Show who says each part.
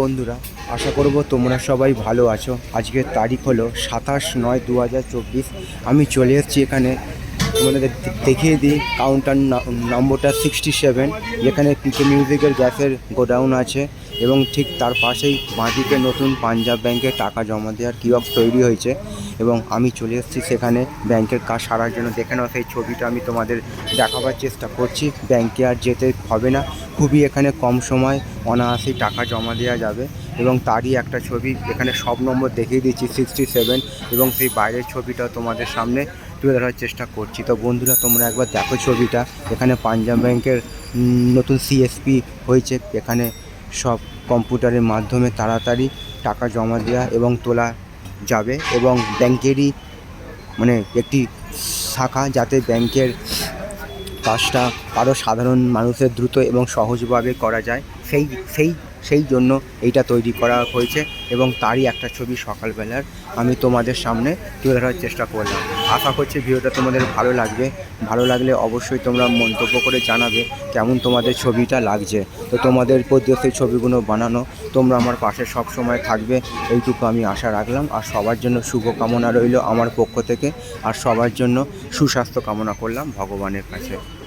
Speaker 1: বন্ধুরা, আশা করব তোমরা সবাই ভালো আছো। আজকের তারিখ হলো সাতাশ নয় দু আমি চলে এসেছি এখানে। তোমাদের দেখিয়ে দিই কাউন্টার নম্বরটা সিক্সটি সেভেন যেখানে পিকে মিউজিকের গ্যাসের গোডাউন আছে এবং ঠিক তার পাশেই বাঁদিকে নতুন পাঞ্জাব ব্যাংকে টাকা জমা দেওয়ার কিয়ক্স তৈরি হয়েছে এবং আমি চলে এসেছি সেখানে ব্যাংকের কাজ সারার জন্য। দেখে নাও সেই ছবিটা আমি তোমাদের দেখাবার চেষ্টা করছি। ব্যাংকে আর যেতে হবে না। খুবই এখানে কম সময় অনায়াসেই টাকা জমা দেওয়া যাবে এবং তারই একটা ছবি এখানে সব নম্বর দেখিয়ে দিচ্ছি সিক্সটি সেভেন এবং সেই বাইরের ছবিটা তোমাদের সামনে তুলে ধরার চেষ্টা করছি। তো বন্ধুরা, তোমরা একবার দেখো ছবিটা। এখানে পাঞ্জাব ব্যাংকের নতুন সিএসপি হয়েছে। এখানে সব কম্পিউটারের মাধ্যমে তাড়াতাড়ি টাকা জমা দেওয়া এবং তোলা যাবে এবং ব্যাংকেরই মানে একটি শাখা যাতে ব্যাংকের কাজটা আরও সাধারণ মানুষের দ্রুত এবং সহজভাবে করা যায়। সেই সেই সেই জন্য এইটা তৈরি করা হয়েছে এবং তারই একটা ছবি সকালবেলার। আমি তোমাদের সামনে তুলে ধরার চেষ্টা করলাম। আশা করছি ভিডিওটা তোমাদের ভালো লাগবে। ভালো লাগলে অবশ্যই তোমরা মন্তব্য করে জানাবে কেমন তোমাদের ছবিটা লাগছে। তো তোমাদের সেই ছবিগুলো বানানো তোমরা আমার পাশে সব সময় থাকবে। এইটুকু আমি আশা রাখলাম। আর সবার জন্য শুভ কামনা রইল আমার পক্ষ থেকে। আর সবার জন্য সুস্বাস্থ্য কামনা করলাম ভগবানের কাছে।